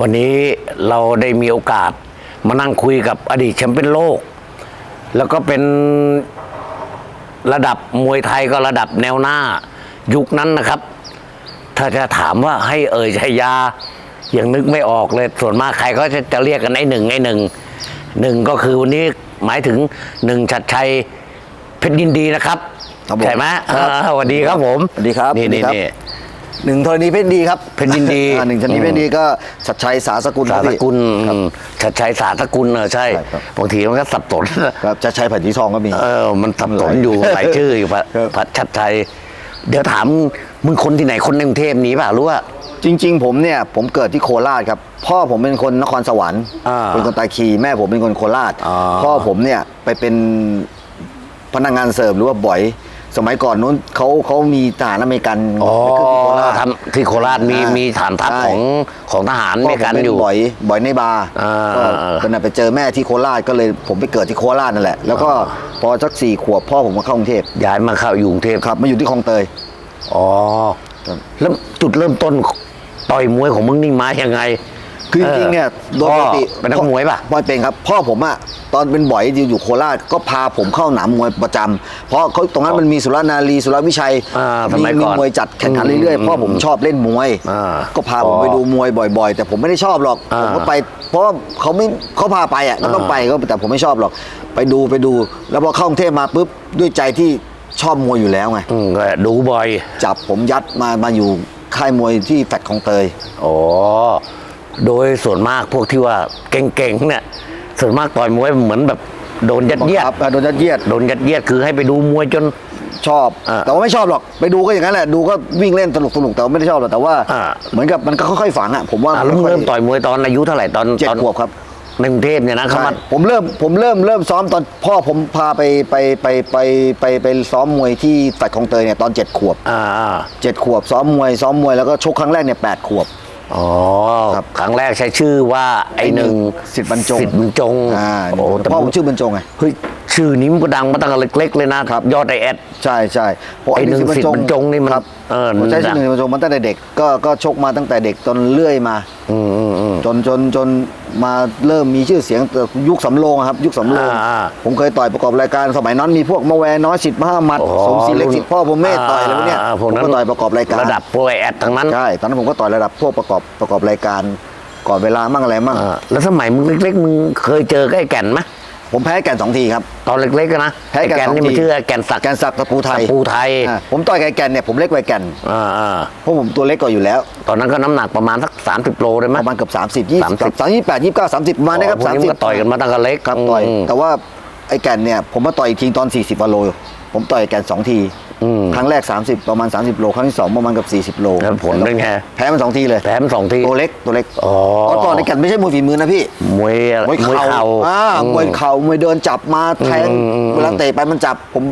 วันนี้เราได้มีโอกาสมานั่งคุยกับอดีตแชมป์เปี้ยนโลก แล้วก็เป็นระดับมวยไทยก็ระดับแนวหน้ายุคนั้นนะครับ ถ้าจะถามว่าให้เอ่ยชายายังนึกไม่ออกเลยส่วนมากใครก็จะจะเรียกกันไอ้หนึ่งไอ้หนึ่งหนึ่งก็คือวันนี้หมายถึงหนึ่งชัดชัยเพชรยินดีนะครับ ครับผมใช่ไหมครับอ่าสวัสดีครับผมสวัสดีครับนี่สวัสดีนี่ครับ นี่ หนึ่งธรณีเพชรดีครับเพชรยินดีอ่าหนึ่งธรณีเพชรดีก็ชัดชัยสาสกุลคสารับสพี่ กุลชัดชัยสาสกุลเออใช่ใช่ครับ บางทีมันก็สับสน ครับชัดชัยผัดสีทองก็มี เออ มันสับสนอยู่ หลายชื่ออยู่พระครับพัดชัดชัย เดี๋ยวถามมึงคนที่ไหนคนในกรุงเทพนี้ป่ะรู้ว่า จริง ๆ ผมเนี่ยผมเกิดที่โคราชครับ พ่อผมเป็นคนนครสวรรค์อ่าเป็นคนตาคีแม่ผมเป็นคนโคราชอ๋อพ่อผมเนี่ยไปเป็นพนักงานเสิร์ฟหรือว่าบ่อย สมัยก่อนนู้นเขาเขามีทหารอเมริกันอ๋อไปขึ้นที่โคราช ทำที่โคราชมีอ่ามีมีฐานทัพใช่ ของของทหารพ่เมอผมกันเป็นอยู่ บ่อยบ่อยในบาร์อ่าก็อ่าเป็นไปเจอแม่ที่โคราชก็เลยผมไปเกิดที่โคราชนั่นแหละ แล้วก็พอสักสี่ขวบพ่อผมมาเข้ากรุงเทพย้ายมาเข้าอยู่กรุงเทพครับมาอยู่ที่คลองเตย อ๋อครับ แล้วจุดเริ่มต้นต่อยมวยของมึงนี่มายังไง คือจริงๆเนี่ยโดยพ่ปอกติเป็นนักมวยป่ะ พ่อเป็นครับพ่อผมอะตอนเป็นบ่อยอยู่อยู่โคราชก็พาผมเข้าหนามมวยประจำเพราะเขาตรงนั้นมันมีสุรนารีสุรวิชัยอ่าสมัยมีก่อนมวยจัดแข่งขันอืมเรื่อยๆพ่อผมชอบเล่นมวยอ่าก็พาผมอ๋อไปดูมวยบ่อย ๆ แต่ผมไม่ได้ชอบหรอกอ่าผมก็ไปเพราะว่าเขาไม่เขาพาไปอะก็ต้องอ่าไปก็แต่ผมไม่ชอบหรอก ไปดูไปดู แล้วพอเข้ากรุงเทพมาปุ๊บด้วยใจที่ชอบมวยอยู่แล้วไง อืมก็ดูบ่อย จับผมยัดมามาอยู่ค่ายมวยที่แฟดของเตยอ๋อ โดยส่วนมากพวกที่ว่าเก่งๆเนี่ย ส่วนมากต่อยมวยเหมือนแบบโดนยัดเยียดบังคับอะโดนยัดเยียด โดนยัดเยียดคือให้ไปดูมวยจน ชอบ อ่าแต่ว่าไม่ชอบหรอก ไปดูก็อย่างนั้นแหละ ดูก็วิ่งเล่นสนุกสนุกแต่ว่าไม่ได้ชอบหรอก แต่ว่า อ่า เหมือนกับมันก็ค่อยๆฝังอะ ผมว่าอะแล้วมึงเริ่มต่อยมวยตอนอายุเท่าไหร่ตอนเจ็ดตอนขวบครับ ในกรุงเทพเนี่ยนะเขาใช่มาผมเริ่มผมเริ่มเริ่มซ้อมตอนพ่อผมพาไปไปไปไปไปไปซ้อมมวยที่แฟดของเตยเนี่ยตอนเจ็ดขวบอ่าอ่า เจ็ดขวบซ้อมมวยซ้อมมวยแล้วก็ชกครั้งแรกเนี่ยแปดขวบ อ๋อครับ ครั้งแรกใช้ชื่อว่าไอ้หนึ่งสิทธิ์บรรจงสิทธิ์บรรจงอ่าโอ้แต่พ่อผมชื่อบรรจงไง เฮ้ยชื่อนี้มันก็ดังมาตั้งแต่เล็กๆเลยนะครับ ยอดไอแอด ใช่ใช่เพราะไอ้หนึ่งสิทธิ์บรรจงนี่มันครับเออผมใช้ชื่อหนึ่งสิทธิ์บรรจงมาตั้งแต่เด็กก็ก็ชกมาตั้งแต่เด็กจนเลื่อยมา อืมอืมอืม จนจนจนมาเริ่มมีชื่อเสียงแต่ยุคสำโรงอะครับ ยุคสำโรงอ่าอ่าผมเคยต่อยประกอบรายการสมัยนั้นมีพวกมาแวร์น้อยสิทธิ์มหามัดโอ้สมศรีเล็กสิทธิ์พ่อผมเมธต่อยอะไรพวกเนี้ยาผมก็ต่อยประกอบรายการระดับโปรไอแอดทั้งนั้นใช่ตอนนั้นผมก็ต่อยระดับพวกประกอบประกอบรายการก่อนเวลามั่งอะไรมั่ง อ่าแล้วสมัยมึงเล็กๆมึงเคยเจอกับไอ้แก่นไหม ผมแพ้แก่นสองทีครับ ตอนเล็กๆอะนะแพ้แก่นไอ้แก่นสองนี่มันทีชื่อแก่นศักดิ์แก่นศักดิ์ตะปูไทยตะปูไทยอ่าผมต่อยกับไอ้แก่นเนี่ยผมเล็กกว่าไอ้แก่นอ่าอ่าเพราะผมตัวเล็กกว่าอยู่แล้ว ตอนนั้นก็น้ำหนักประมาณสักสามสิบโลได้ไหมประมาณเกือบ30 20 30 30 28 29 30ประมาณนี้ครับอ๋อพวกนี้มันก็30ต่อยกันมาตั้งแต่เล็กครับต่อยมแต่ว่าไอ้แก่นเนี่ยผมมาต่อยอีกทีตอน 40กิโล ผมต่อยไอ้แก่นสองทีอืมครั้งแรก 30 ประมาณ 30 โล ครั้งที่ 2 ประมาณเกับ 40 โลแล้วผลเป็นไง แพ้มันสองทีเลยแพ้มันสองที ตัวเล็กตัวเล็กอ๋อ ตอนก่อนไอ้แก่นไม่ใช่มวยฝีมือนะพี่มวยอะไรมวยมวยเข่าเข่าอ่ามวยเข่ามวยเดินจับมาแทงอืมอืมเวลาเตะไปมันจับผม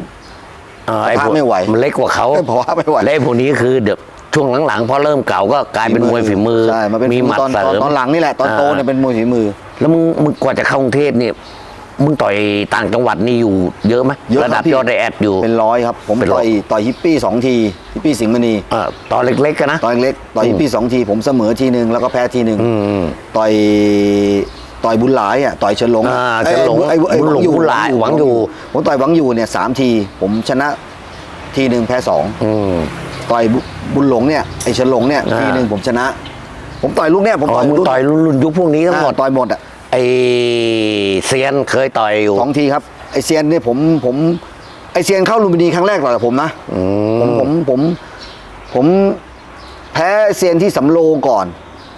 อ่าไอ้พวกพระไม่ไหวมันเล็กกว่าเขาเอ้ยพระไม่ไหว และไอ้พวกนี้คือเดี๋ยวช่วงหลังๆพอเริ่มเก่าก็กลายเป็นมวยฝีมือใช่มาเป็นมีหมัดตอนเสตอนริมตอนหลังนี่แหละตอนโตเนี่ยเป็นมวยฝีมือ แล้วมึงมึงกว่าจะเข้ากรุงเทพนี่ มึงต่อยต่างจังหวัดนี่อยู่เยอะไหมเยอะคระรับดับพี่ ยอดไอแอดอยู่ เป็นร้อยครับ ผมเป็นร้ต่ออย ยต่อยฮิปปี้สองทีฮิปปี้สิงห์มณีเออตอนเล็กๆกันนะ ต่อยเล็กต่อยฮิปปี้สองทีผมเสมอทีหนึ่งแล้วก็แพ้ทีหนึ่งอืมอืมต่อยต่อยบุญหลายอะต่อยเฉินหลงอ่าไอ้เฉินหลงไอ้ไอ้บุญหลงอยู่บุญหลายหวังอยู่ ผมต่อยหวังอยู่เนี่ยสามที ผมชนะทีหนึ่งแพ้สอง อืม ต่อยบุบุญหลงเนี่ยไอ้เฉินหลงเนี่ยอ่า ทีหนึ่งผมชนะ ผมต่อยลูกเนี่ยผมอ๋ต่ออยมึงรุ่นต่อยรุ่นยุคพวกนี้ทั้งหมด อ่าต่อยหมดอะ ไอเซียนเคยต่อยอยู่สองทีครับไอเซียนเนี่ยผมผมไอเซียนเข้าลุมพินีครั้งแรกต่อยกับผมนะอืผมมผมผมผมแพ้เซียนที่สำโรงก่อน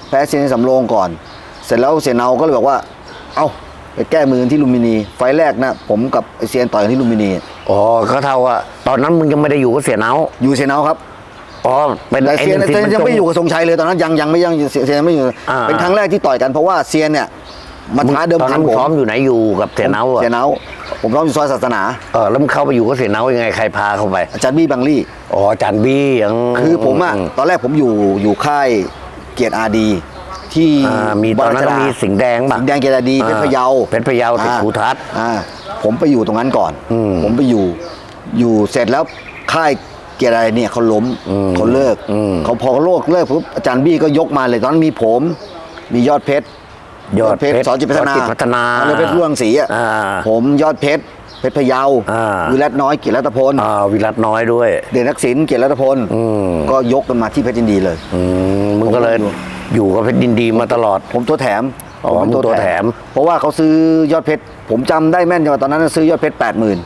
แพ้เซียนที่สำโรงก่อน เสร็จแล้วเซียนเอาก็เลยบอกว่า เอ้าไปแก้มือที่ลุมพินี ไฟล์แรกนะผมกับไอเซียนต่อยกันที่ลุมพินีอ๋อก็เท่าว่าตอนนั้นมึงยังไม่ได้อยู่กับเสียเนาอยู่เซียนเอาครับอ๋อเป็นแต่ไอ้เซียนหนึ่งเซียนสิบยังไม่บรรจอยู่กับทรงชัยเลยตอนนั้นยังยังไม่ยังเซียนยังไม่อยู่อ่าเป็นครั้งแรกที่ต่อยกันเพราะว่าเซียนเนี่ย มาท้าเดิมตอนพันั้นนมึผงมซ้อมอยู่ไหนอยู่กับเสียเนาอะเซียนเอาผมซ้อมอยู่ซอยศาสนา เออแล้วมึงเข้าไปอยู่กับเสียเนายังไงใครพาเข้าไปอาจารย์บี้บังลี่ อ๋ออาจารย์บี้ยังคือผมอะตอนแรกผมอยู่อยู่ค่ายเกียรติอาดีที่อ่ามีตอนนั้นก็มีสิงห์แดงป่ะ สิงห์แดงเกียรติอาดีเพชรพะเยาเพชรพะเยาติดอ่ภูทัศน์อ่าผมไปอยู่ตรงนั้นก่อนอืมผมไปอยู่อยู่เสร็จแล้วค่ายเกียรติอาดีเนี่ยเขาล้มอืมเขาเลิกอืม เขาพอเขาโลกเลิกปุ๊บอาจารย์บี้ก็ยกมาเลยตอนนั้นมีผม มียอดเพชร ยอดเพชรสอนจิตพัฒนาสอนจิตพัฒนายอดเพชรร่วงศรีอะอ่าผมยอดเพชรเพชรพะเยาอ่าวิรัตน้อยเกียรติรัตพลอ่าวิรัตน้อยด้วย เด่นทักษิณเกียรติรัตพลอืมก็ยกกันมาที่เพชรยินดีเลยอืมมึงก็เลยผมก็อยู่อยู่กับเพชรดินดีมาตลอด ผมตัวแถมอ๋อผมเป็นมึงตัวแถม เพราะว่าเขาซื้อยอดเพชรผมจำได้แม่นว่าตอนนั้นซื้อยอดเพชรแปดหมื่น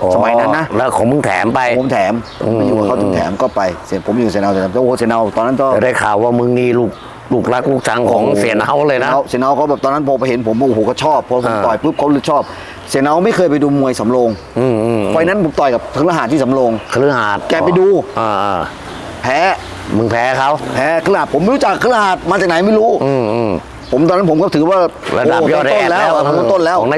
อ๋อสมัยนั้นนะแล้วของมึงแถมไปผมแถมอืมไปอยู่กับเขาถึงแถมก็ไปเสร็จผมอยู่เซนเอาแต่โอ้โหเซนเอาตอนนั้นก็แต่ได้ข่าวว่ามึงนี่ลูก ลูกรักลูกชังของเสียนเฮาเลยนะเซนเอาเขาแบบตอนนั้นพอไปเห็นผมโอ้โหก็ชอบ พอผมอ่าต่อยปุ๊บเขาเลยชอบเซนเอาไม่เคยไปดูมวยสำโรงอืมอืมไฟล์นั้นผมต่อยกับพลหาที่สำโรงคฤหาสน์แกไปดูอ่าอ่าแพ้มึงแพ้เขาแพ้คลาดผมไม่รู้จักคลาดมาจากไหนไม่รู้อืมอืมผมตอนนั้นผมก็ถือว่าระดับโยอดต้แอนดๆแล้วแล้วผมต้นๆแล้วของใน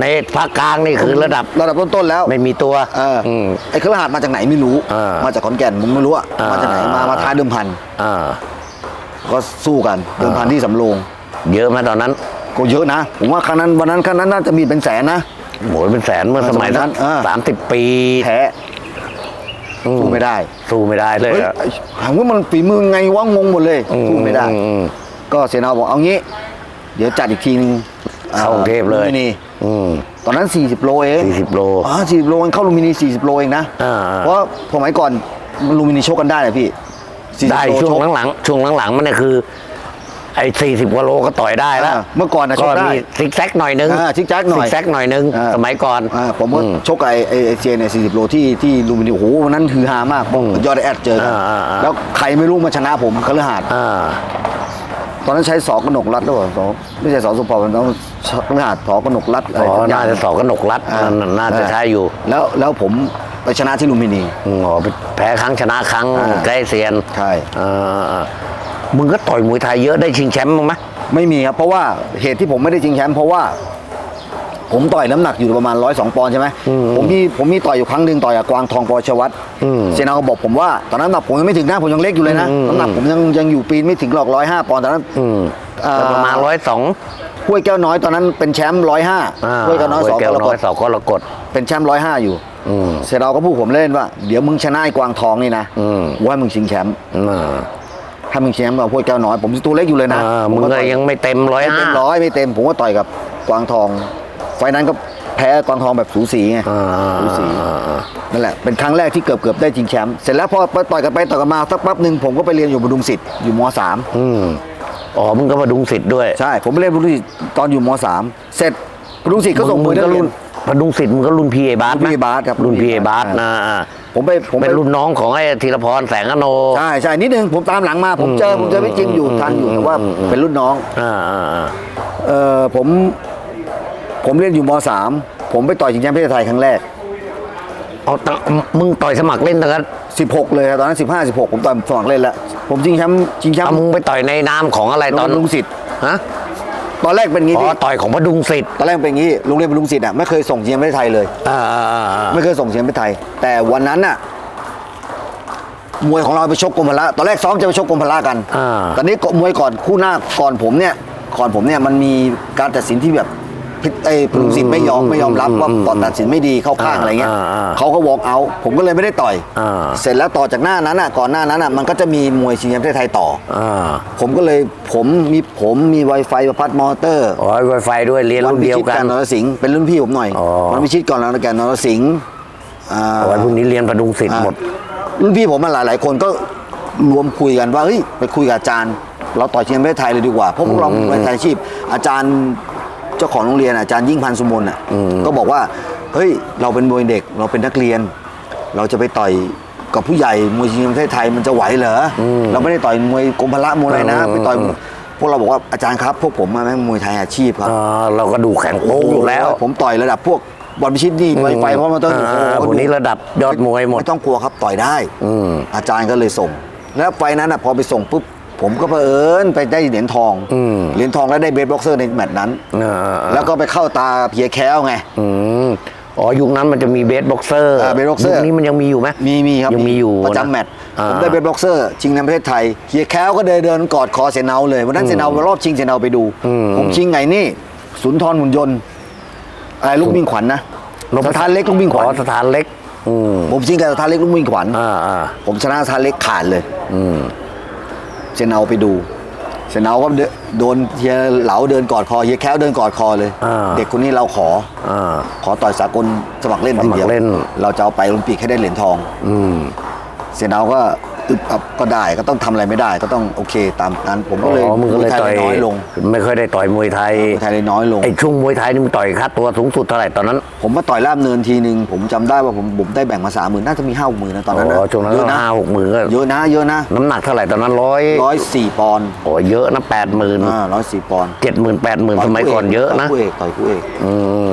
ในภาคกลางนี่คือระดับระดับต้นๆแล้ว ไม่มีตัวเอออมไอ้คลาดมาจากไหนไม่รู้อ่ามาจากขอนแก่นผมไม่รู้อะอ่ามมาจากไหนมามาท้าเดิมพันอ่า ก็สู้กันเดิมพันที่สำโรง เยอะไหมตอนนั้นก็เยอะนะ ผมว่าครั้งนั้นวันนั้นครั้งนั้นน่าจะมีเป็นแสนนะโหเป็นแสนเมื่อสมัยสมัยนั้นั้นนอ่าสามสิบปีแพ้อืสู้ไม่ได้ สู้ไม่ได้เลยเฮ้ยอะถามว่ามันฝีมือไงวะงงหมดเลยอืสู้ไม่ได้อือืมก็เสนาบอกเอางี้ เดี๋ยวจัดอีกทีนึงเข้ากรุงเทพเลยลุมพินีอืมตอนนั้น 40 โลเองสี่สิบโลอ๋อ40 โลเองเข้าลุมพินี 40 โลเองนะอ่าๆเพราะสมัยก่อนลุมพินีชกกันได้เลยพี่ 40ได้โลช่วชงกหลังๆช่วงหลังๆมันเนี่ยคือไอ้สี่สิบกว่าโลก็ต่อยได้แล้วอ่าเมื่อก่อนน่ะชกได้มีซิกแซกหน่อยนึงอ่าซิกแซกหน่อยซิกแซกหน่อยนึงอ่าสมัยก่อนอ่าผมก็อื ชกกับไอ้ไอ้ไอ้เจเนี่ย40โลที่ที่ลุมพินีโอ้โหวันนั้นฮือฮามากบอกยอดแอดเจอกันอ่าๆๆแล้วใครไม่รู้มาชนะผมคฤหาสน์อ่า ตอนนั้นใช้สอกนกรัฐหรือเปล่าสอไม่ใช่สอสุพรมันต้องคฤหาสน์สอกนกรัฐอะไรอ๋อสักอย่น่างจะสอกกนกรัดอ่นั่นน่าจะใช่อยู่ แล้วแล้วผม ไปชนะที่ลุมพินี อืมอ๋อแพ้ครั้งชนะครั้งอ่า ใกล้เซียนใช่อ่ามึงก็ต่อยมวยไทยเยอะได้ชิงแชมป์มั้างไหมไม่มีครับ เพราะว่าเหตุที่ผมไม่ได้ชิงแชมป์เพราะว่า ผมต่อยน้ำหนักอยู่ประมาณร้อยสองปอนด์ใช่ไหมผมมีผมมีต่อยอยู่ครั้งหนึ่งต่อยกับกวางทองปอชวัตรเซนาก็บอกผมว่าตอนนั้นน้ำหนักผมยังไม่ถึงนะผมยังเล็กอยู่เลยนะน้ำหนักผมยังยังอยู่ปีนไม่ถึงหรอกร้อยห้าปอนด์ตอนนั้นอืมเอ่อก็ประมาณร้อยสอง ห้วยแก้วน้อยตอนนั้นเป็นแชมป์ร้อยห้าห้วยแก้วน้อยสองแก้กวรน้กอยฎสองกรกฎเป็นแชมป์ร้อยห้าอยู่อืมเซนาก็พูดผมเล่นว่า เดี๋ยวมึงชนะไอ้กวางทองนี่นะอืมว่ามึงชิงแชมป์อ่าถ้ามึงชิงแชมป์กับห้วยแก้วน้อยผมตัวเล็กอยู่เลยนะอ่าผมึงก็ก็ต่อยังไม่เต็มร้อยไม่ห้าเต็มร้อยไม่เต็มผมก็ต่อยกับกวางทอง ไฟล์นั้นก็แพ้กวางทองแบบสูสีไงอ่าสูสีนั่นแหละเป็นครั้งแรกที่เกือบเกือบได้ชิงแชมป์เสร็จแล้วพอไปต่อยกันไปต่อยกันมาสักแป๊บหนึ่งผมก็ไปเรียนอยู่บดุงศิษย์อยู่มสาม อืมอ๋อมึงก็มาดุงสิทธิ์ด้วยใช่ ผมไปเรียนบดุงศิษย์ตอนอยู่มสามเสร็จบดุงศิษย์ก็ส่งมึมืงอนัก็กเรียรุ่นนพดุงสิทธิ์มึงก็รุ่นพีเอบาสรุ่น PA บาสครับรุ่นพีเอบาสอ่านะอ่าผมไปผมเป็ไปนรุ่นน้องของไอ้ธีรพรแสงอโน ใช่ใช่นิดนึงผมตามหลังมา ผมเจอผมเจอไม่จริงอยู่ทันอยู่แต่ว่าเป็นรุ่นน้อง อ่าอ่าอ่าเออผมผมเรียนอยู่มสามผมไปต่อยชิงแชมป์ประเทศไทยครั้งแรก เอาตั้งมึงต่อยสมัครเล่นตั้งแต่ 16 เลยครับตอนนั้น 15 16 ผมต่อยสมัครเล่นแล้ว ผมชิงแชมป์ชิงแชมเอาป์มึงไปต่อยในนามของอะไรตอนโรงเรียนลุงสิทธิ์ฮะตอนแรกเป็นงี้อ๋อพี่ต่อยของพดุงสิทธิ์ตอนแรกเป็นงี้โรงเรียนเป็นลุงสิทธิ์อะไม่เคยส่งชิงแชมป์ประเทศไทยเลย อ่าอ่าอ่าอ่าไม่เคยส่งเชียงไปไทย แต่วันนั้นน่ะมวยของเราไปชกกรมพละตอนแรกซ้อมจะไปชกกรมพละกัน อ่า ตอนนี้มวยก่อนคู่หน้าก่อนผมเนี่ยก่อนผมเนี่ยมันมีการตัดสินที่แบบ พิไอ้ปรุงสิทธิ์ไม่ยอมไม่ยอมรับว่าตอนตัดสินไม่ดีเข้าข้างอะไรเงี้ยอ่าอ่าเขาก็วอล์กเอาผมก็เลยไม่ได้ต่อย อ่า เสร็จแล้วต่อจากหน้านั้นอะก่อนหน้านั้นอะมันก็จะมีมวยชิงแชมป์ประเทศไทยต่ออ่าผมก็เลยผมมีผมมีไวไฟประพัดมอเตอร์ อ๋อไวไฟด้วยเรียนรุ่นเดียวกันนรสิงห์เป็นรุ่นพี่ผมหน่อยอ๋อ วันพิชิตก่อนแล้วแกนนรสิงห์อ่าเอาไว้พรุ่งนี้เรียนพดุงสิทธิ์หมด รุ่นพี่ผมมาหลายหลายๆคนก็รวมคุยกันว่าเฮ้ยไปคุยกับอาจารย์ เราต่อยเชียงประเทศไทยเลยดีกว่าเพราะพวกเราเป็นอาชีพ อาจารย์เจ้าของโรงเรียนอาจารย์ยิ่งพันธ์สุมนอะก็บอกว่าเฮ้ยเราเป็นมวยเด็กเราเป็นนักเรียน เราจะไปต่อยกับผู้ใหญ่มวยชิงประเทศไทยมันจะไหวเหรออเราไม่ได้ต่อยมวยกรมพละมวยอะไรนะอืมไปต่อยพวกเราบอกว่าอาจารย์ครับ พวกผมมาแม่งมวยไทยอาชีพครับอ่าเราก็ดูแข็งโป๊กอยู่แล้ว ผมต่อยระดับพวกบอลพิชิตนี่ไวไฟเพราะมันต้องอ่าพวกนี้ระดับยอดมวยหมดไม่ต้องกลัวครับต่อยได้อืมอาจารย์ก็เลยส่ง แล้วไฟล์นั้นอะพอไปส่งปุ๊บ ผมก็เผอิญไปได้เหรียญทองอืมเหรียญทองแล้วได้เบสบ็อกเซอร์ในแมตช์นั้นอ่าอ่าอ่าแล้วก็ไปเข้าตาเพียแคลไงอืมอ๋อยุคนั้นมันจะมีเบสบ็อกเซอร์อ่าเบสบ็อกเซอร์ยุคนี้มันยังมีอยู่ไหมมีมีครับยังมีอยู่ประนจำแมตช์อ่าผมได้เบสบ็อกเซอร์ชิงในประเทศไทยเฮียแคลก็เดินเดินกอดคอเซนเอาเลยวันนั้นเซนเอารอบชิงเซนเอาไปดูอืมผมชิงไงนี่สุนทรหุ่นยนต์อะไรลูกวิ่งขวัญนะสถานเล็กลูกวิ่งขวัญอ๋อสถานเล็กอืมผมชิงกับสถานเล็กลูกวิ่งขวัญอ่าอ่าผมชนะสถานเล็กขาดเลยอืม เซนเอาไปดูเเสยเนาก็เดินโดนเฮียเหลาเดินกอดคอเฮียแค้วเดินกอดคอเลย อ่า เด็กคนนี้เราขอ อ่า ขอต่อยสากลสมัครเล่นสมัครทีดียวเล่นเราจะเอาไปโอลิมปิกให้ได้เหรียญทอง อืม เสียเนาก็ อึบอับก็ได้ก็ต้องทำอะไรไม่ได้ ก็ต้องโอเคตามนั้น ผมก็เลยอ๋อมึงก็เลยมวไทต่อยน้อยลงไม่ค่อยได้ต่อยมวยไทยมวยไทยเลยน้อยลงไอ้ช่วงมวยไทยนี่มึงต่อยค่าตัวสูงสุดเท่าไหร่ตอนนั้น ผมมาต่อยล่ามเนินทีหนึ่งผมจำได้ว่าผมผมได้แบ่งมาสามหมื่นน่าจะมีห้าหมื่นนะตอนนั้นนะอ๋อช่วงนั้นเยอะนะห้าหกหมื่นก็เยอะนะเยอะนะน้ำหนักเท่าไหร่ตอนนั้นร้อยร้อยสี่ปอนด์โอ้เยอะนะแปดหมื่นอ่าร้อยสี่ปอนด์เจ็ดหมื่นแปดหมื่นสมัยก่อนเยอะนะต่อยคู่เอกต่อยคู่เอกอืม